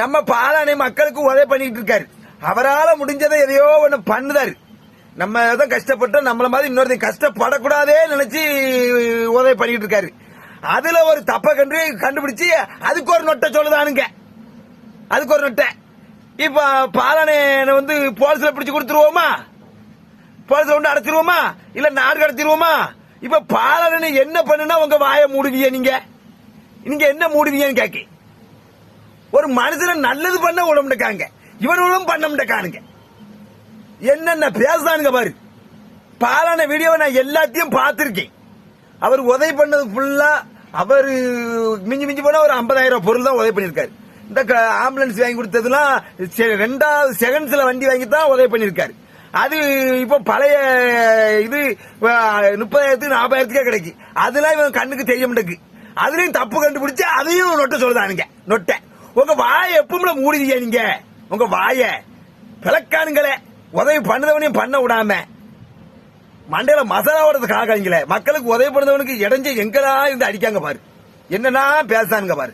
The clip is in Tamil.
நம்ம பாலானை மக்களுக்கு உதவி பண்ணிட்டு இருக்காரு. அவரால முடிஞ்சதை எதையோ ஒண்ணு பண்ணுதாரு. நம்ம தான் கஷ்டப்பட்டு நம்மள மாதிரி இன்னொருத்தையும் கஷ்டப்படக்கூடாதே நினைச்சு உதவி பண்ணிட்டு இருக்காரு. அதுல ஒரு தப்ப கண்டு கண்டுபிடிச்சு அதுக்கு ஒரு நொட்டை சொல்லுதானுங்க. அதுக்கு ஒரு நொட்டை. இப்ப பாலனை வந்து போலீஸ்ல பிடிச்சு கொடுத்துருவோமா? போலீஸ்ல கொண்டு அடைச்சிருவோமா? இல்ல நாடு கடத்திடுவோமா இப்ப பாலனை என்ன பண்ணுனா உங்க வாயை மூடுவீங்க நீங்க? நீங்க என்ன மூடுவீங்கன்னு கேட்க ஒரு மனுஷனை நல்லது பண்ண விடமுட்டக்காங்க இவனும் பண்ண முட்டக்கானுங்க என்னென்ன பேசுதானுங்க பாரு. பாலான வீடியோவை நான் எல்லாத்தையும் பார்த்துருக்கேன். அவர் உதவி பண்ணது ஃபுல்லா அவர் மிஞ்சி மிஞ்சி போனா ஒரு 50000 ரூபாய் பொருள் தான் உதவி பண்ணிருக்காரு இந்த க- ஆம்புலன்ஸ் வாங்கி கொடுத்ததுலாம் செ- ரெண்டாவது செகண்ட்ஸ்ல வண்டி வாங்கி தான் உதவி பண்ணிருக்காரு அது இப்போ பழைய இது முப்பதாயிரத்துக்கு நாற்பதாயிரத்துக்கே கிடைக்கு. அதெல்லாம் இவன் கண்ணுக்கு தெரிய மாட்டேங்குது. அதுலயும் தப்பு கண்டுபிடிச்சு அதையும் நொட்டை சொல்லுதானுங்க நொட்டை. உங்க வாயை எப்பவுமே மூடிதியா நீங்க? உங்க வாய. பிளக்கானுங்களே. உதவி பண்ணதவனையும் பண்ண விடாம. மண்டையில மசாலா ஓடுறதுக்காக மக்களுக்கு உதவி பண்ணதவனுக்கு இடைஞ்ச எங்கடா இருந்து அடிக்காங்க பாரு. என்னன்னா பேசானுங்க பாரு.